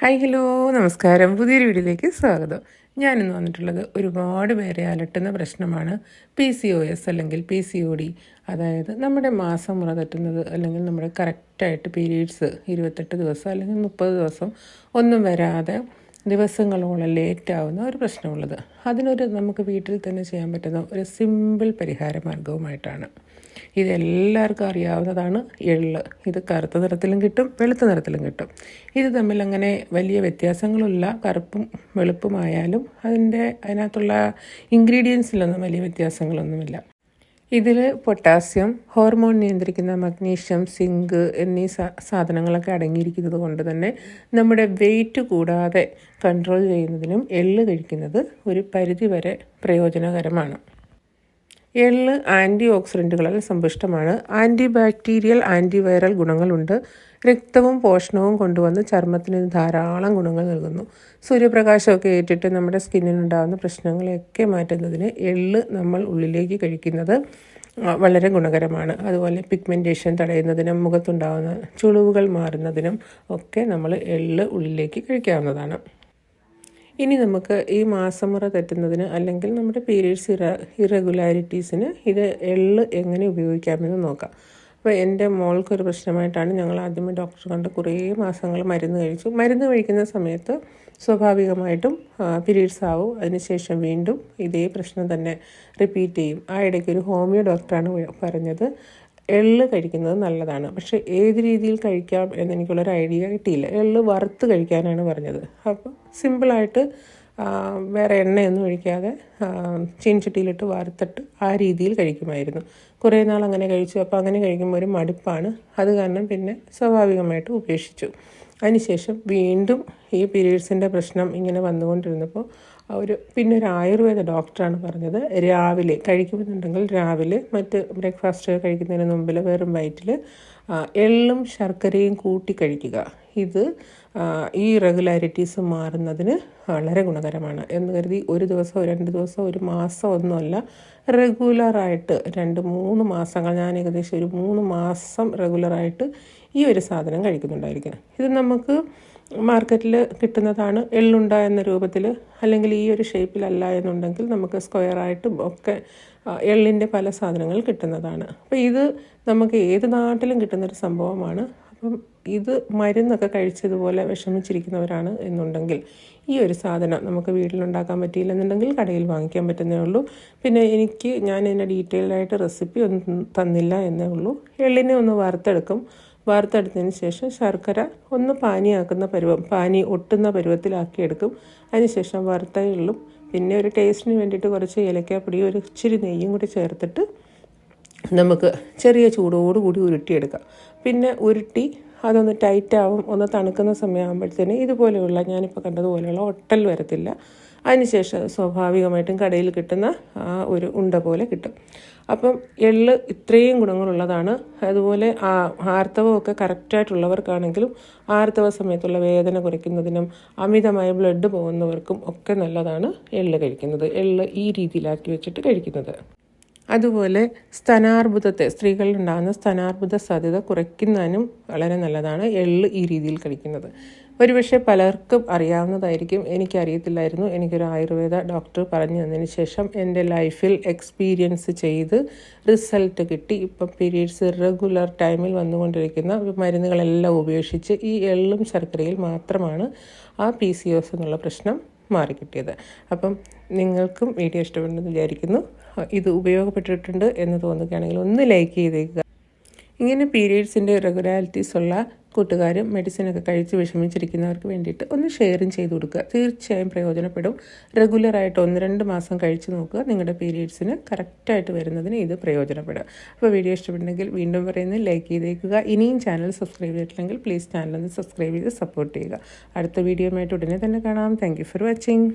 Hi hello നമസ്കാരം. പുതിയൊരു വീഡിയോയിലേക്ക് സ്വാഗതം. ഞാനിന്ന് വന്നിട്ടുള്ളത് ഒരുപാട് പേരെ അലട്ടുന്ന പ്രശ്നമാണ് പി സി ഒ എസ് അല്ലെങ്കിൽ പി സി ഒ ഡി അതായത് നമ്മുടെ മാസം മുറ തെറ്റുന്നത് അല്ലെങ്കിൽ നമ്മുടെ കറക്റ്റായിട്ട് പീരീഡ്സ് ഇരുപത്തെട്ട് ദിവസം അല്ലെങ്കിൽ മുപ്പത് ദിവസം ഒന്നും വരാതെ ദിവസങ്ങളോളം ലേറ്റാവുന്ന ഒരു പ്രശ്നമുള്ളത്. അതിനൊരു നമുക്ക് വീട്ടിൽ തന്നെ ചെയ്യാൻ പറ്റുന്ന ഒരു സിമ്പിൾ പരിഹാര മാർഗവുമായിട്ടാണ് ഇതെല്ലാവർക്കും അറിയാവുന്നതാണ്. എള്ള്. ഇത് കറുത്ത നിറത്തിലും കിട്ടും വെളുത്ത നിറത്തിലും കിട്ടും. ഇത് തമ്മിൽ അങ്ങനെ വലിയ വ്യത്യാസങ്ങളില്ല കറുപ്പും വെളുപ്പുമായാലും അതിന്റെ അതിനകത്തുള്ള ഇൻഗ്രീഡിയൻസിലൊന്നും വലിയ വ്യത്യാസങ്ങളൊന്നുമില്ല. ഇതിൽ പൊട്ടാസ്യം ഹോർമോൺ നിയന്ത്രിക്കുന്ന മഗ്നീഷ്യം സിങ്ക് എന്നീ സാധനങ്ങളൊക്കെ അടങ്ങിയിരിക്കുന്നത് കൊണ്ട് തന്നെ നമ്മുടെ വെയിറ്റ് കൂടാതെ കൺട്രോൾ ചെയ്യുന്നതിനും എള്ള് കഴിക്കുന്നത് ഒരു പരിധിവരെ പ്രയോജനകരമാണ്. എള്ള് ആന്റി ഓക്സിഡന്റുകളാൽ സമ്പുഷ്ടമാണ്. ആന്റി ബാക്ടീരിയൽ ആന്റി വൈറൽ ഗുണങ്ങളുണ്ട്. രക്തവും പോഷണവും കൊണ്ടുവന്ന് ചർമ്മത്തിന് ധാരാളം ഗുണങ്ങൾ നൽകുന്നു. സൂര്യപ്രകാശമൊക്കെ ഏറ്റിട്ട് നമ്മുടെ സ്കിന്നിനുണ്ടാകുന്ന പ്രശ്നങ്ങളെയൊക്കെ മാറ്റുന്നതിന് എള്ള് നമ്മൾ ഉള്ളിലേക്ക് കഴിക്കുന്നത് വളരെ ഗുണകരമാണ്. അതുപോലെ പിഗ്മെന്റേഷൻ തടയുന്നതിനും മുഖത്തുണ്ടാകുന്ന ചുളിവുകൾ മാറുന്നതിനും ഒക്കെ നമ്മൾ എള്ള് ഉള്ളിലേക്ക് കഴിക്കാവുന്നതാണ്. ഇനി നമുക്ക് ഈ മാസമുറ തെറ്റുന്നതിന് അല്ലെങ്കിൽ നമ്മുടെ പീരീഡ്സ് ഇറ ഇറഗുലാരിറ്റീസിന് ഇത് എള്ള് എങ്ങനെ ഉപയോഗിക്കാമെന്ന് നോക്കാം. അപ്പോൾ എന്റെ മോൾക്കൊരു പ്രശ്നമായിട്ടാണ് ഞങ്ങൾ ആദ്യമേ ഡോക്ടർ കണ്ട് കുറേ മാസങ്ങൾ മരുന്ന് കഴിച്ചു. മരുന്ന് കഴിക്കുന്ന സമയത്ത് സ്വാഭാവികമായിട്ടും പീരീഡ്സ് ആവും. അതിനുശേഷം വീണ്ടും ഇതേ പ്രശ്നം തന്നെ റിപ്പീറ്റ് ചെയ്യും. ആ ഇടയ്ക്ക് ഒരു ഹോമിയോ ഡോക്ടറാണ് പറഞ്ഞത്. എള്ള് കഴിക്കുന്നത് നല്ലതാണ്. പക്ഷേ ഏത് രീതിയിൽ കഴിക്കാം എന്നെനിക്കുള്ളൊരു ഐഡിയ കിട്ടിയില്ല. എള്ള് വറുത്ത് കഴിക്കാനാണ് പറഞ്ഞത്. അപ്പോൾ സിമ്പിളായിട്ട് വേറെ എണ്ണയൊന്നും ഒഴിക്കാതെ ചീൻചട്ടിയിലിട്ട് വറുത്തിട്ട് ആ രീതിയിൽ കഴിക്കുമായിരുന്നു. കുറേ നാൾ അങ്ങനെ കഴിച്ചു. അപ്പോൾ അങ്ങനെ കഴിക്കുമ്പോൾ ഒരു മടുപ്പാണ്. അത് കാരണം പിന്നെ സ്വാഭാവികമായിട്ട് ഉപേക്ഷിച്ചു. അതിനുശേഷം വീണ്ടും ഈ പീരീഡ്സിന്റെ പ്രശ്നം ഇങ്ങനെ വന്നുകൊണ്ടിരുന്നപ്പോൾ ഒരു പിന്നെ ഒരു ആയുർവേദ ഡോക്ടറാണ് പറഞ്ഞത് രാവിലെ കഴിക്കുമെന്നുണ്ടെങ്കിൽ രാവിലെ മറ്റ് ബ്രേക്ക്ഫാസ്റ്റ് കഴിക്കുന്നതിന് മുമ്പിൽ വെറും വയറ്റിൽ എള്ളും ശർക്കരയും കൂട്ടി കഴിക്കുക. ഇത് ഈ റെഗുലാരിറ്റീസ് മാറുന്നതിന് വളരെ ഗുണകരമാണ്. എന്ന് കരുതി ഒരു ദിവസം രണ്ട് ദിവസം ഒരു മാസം ഒന്നുമല്ല റെഗുലറായിട്ട് രണ്ട് മൂന്ന് മാസങ്ങൾ ഞാൻ ഏകദേശം ഒരു മൂന്ന് മാസം റെഗുലറായിട്ട് ഈ ഒരു സാധനം കഴിക്കുന്നുണ്ടായിരിക്കണം. ഇത് നമുക്ക് മാർക്കറ്റിൽ കിട്ടുന്നതാണ് എള്ളുണ്ട എന്ന രൂപത്തിൽ അല്ലെങ്കിൽ ഈ ഒരു ഷേപ്പിലല്ല എന്നുണ്ടെങ്കിൽ നമുക്ക് സ്ക്വയറായിട്ടും ഒക്കെ എള്ളിന്റെ പല സാധനങ്ങൾ കിട്ടുന്നതാണ്. അപ്പോൾ ഇത് നമുക്ക് ഏത് നാട്ടിലും കിട്ടുന്നൊരു സംഭവമാണ് അപ്പം ഇത് മരുന്നൊക്കെ കഴിച്ചതുപോലെ വിഷമിച്ചിരിക്കുന്നവരാണ് എന്നുണ്ടെങ്കിൽ ഈ ഒരു സാധനം നമുക്ക് വീട്ടിലുണ്ടാക്കാൻ പറ്റിയില്ലെന്നുണ്ടെങ്കിൽ കടയിൽ വാങ്ങിക്കാൻ പറ്റുന്നേ ഉള്ളൂ. പിന്നെ എനിക്ക് ഞാൻ ഇതിന്റെ ഡീറ്റെയിൽഡായിട്ട് റെസിപ്പി ഒന്നും തന്നില്ല എന്നേ ഉള്ളൂ. എള്ളിനെ ഒന്ന് വറുത്തെടുക്കും. വറുത്തെടുത്തതിന് ശേഷം ശർക്കര ഒന്ന് പാനിയാക്കുന്ന പരുവം പാനി ഒട്ടുന്ന പരുവത്തിലാക്കി പരുവത്തിലാക്കിയെടുക്കും അതിനുശേഷം വറുത്ത എള്ളും പിന്നെ ഒരു ടേസ്റ്റിന് വേണ്ടിയിട്ട് കുറച്ച് ഏലക്കാപ്പൊടി ഒരു ഇച്ചിരി നെയ്യും കൂടി ചേർത്തിട്ട് നമുക്ക് ചെറിയ ചൂടോടുകൂടി ഉരുട്ടിയെടുക്കാം. പിന്നെ ഉരുട്ടി അതൊന്ന് ടൈറ്റാവും ഒന്ന് തണുക്കുന്ന സമയമാകുമ്പോഴത്തേന് ഇതുപോലെയുള്ള ഞാനിപ്പോൾ കണ്ടതുപോലെയുള്ള ഒട്ടൽ വരത്തില്ല. അതിനുശേഷം സ്വാഭാവികമായിട്ടും കടയിൽ കിട്ടുന്ന ആ ഒരു ഉണ്ട പോലെ കിട്ടും. അപ്പം എള്ള് ഇത്രയും ഗുണങ്ങളുള്ളതാണ്. അതുപോലെ ആർത്തവമൊക്കെ കറക്റ്റായിട്ടുള്ളവർക്കാണെങ്കിലും ആർത്തവ സമയത്തുള്ള വേദന കുറയ്ക്കുന്നതിനും അമിതമായ ബ്ലഡ് പോകുന്നവർക്കും ഒക്കെ നല്ലതാണ് എള്ള് കഴിക്കുന്നത്. എള്ള് ഈ രീതിയിലാക്കി വെച്ചിട്ട് കഴിക്കുന്നത്. അതുപോലെ സ്തനാർബുദത്തെ സ്ത്രീകളിലുണ്ടാകുന്ന സ്തനാർബുദ സാധ്യത കുറയ്ക്കുന്നതിനും വളരെ നല്ലതാണ് എള്ള് ഈ രീതിയിൽ കഴിക്കുന്നത്. ഒരുപക്ഷെ പലർക്കും അറിയാവുന്നതായിരിക്കും. എനിക്കറിയത്തില്ലായിരുന്നു. എനിക്കൊരു ആയുർവേദ ഡോക്ടർ പറഞ്ഞു തന്നതിന് ശേഷം എന്റെ ലൈഫിൽ എക്സ്പീരിയൻസ് ചെയ്ത് റിസൾട്ട് കിട്ടി. ഇപ്പം പീരീഡ്സ് റെഗുലർ ടൈമിൽ വന്നുകൊണ്ടിരിക്കുന്ന മരുന്നുകളെല്ലാം ഉപേക്ഷിച്ച് ഈ എള്ളും ശർക്കരയിൽ മാത്രമാണ് ആ പി സി എന്നുള്ള പ്രശ്നം മാറിക്കിട്ടിയത് അപ്പം നിങ്ങൾക്കും വീഡിയോ ഇഷ്ടപ്പെടുന്നു വിചാരിക്കുന്നു. ഇത് ഉപയോഗപ്പെട്ടിട്ടുണ്ട് എന്ന് തോന്നുകയാണെങ്കിൽ ഒന്ന് ലൈക്ക് ചെയ്തേക്കുക. ഇങ്ങനെ പീരീഡ്സിന്റെ റെഗുലാരിറ്റീസ് ഉള്ള കൂട്ടുകാരും മെഡിസിനൊക്കെ കഴിച്ച് വിഷമിച്ചിരിക്കുന്നവർക്ക് വേണ്ടിയിട്ട് ഒന്ന് ഷെയറും ചെയ്ത് കൊടുക്കുക. തീർച്ചയായും പ്രയോജനപ്പെടും. റെഗുലറായിട്ട് ഒന്ന് രണ്ട് മാസം കഴിച്ച് നോക്കുക. നിങ്ങളുടെ പീരീഡ്സിന് കറക്റ്റായിട്ട് വരുന്നതിന് ഇത് പ്രയോജനപ്പെടുക അപ്പോൾ വീഡിയോ ഇഷ്ടപ്പെട്ടെങ്കിൽ വീണ്ടും പറയുന്നത് ലൈക്ക് ചെയ്തേക്കുക. ഇനിയും ചാനൽ സബ്സ്ക്രൈബ് ചെയ്തിട്ടില്ലെങ്കിൽ പ്ലീസ് ചാനൽ ഒന്ന് സബ്സ്ക്രൈബ് ചെയ്ത് സപ്പോർട്ട് ചെയ്യുക. അടുത്ത വീഡിയോയുമായിട്ട് ഉടനെ തന്നെ കാണാം. Thank for watching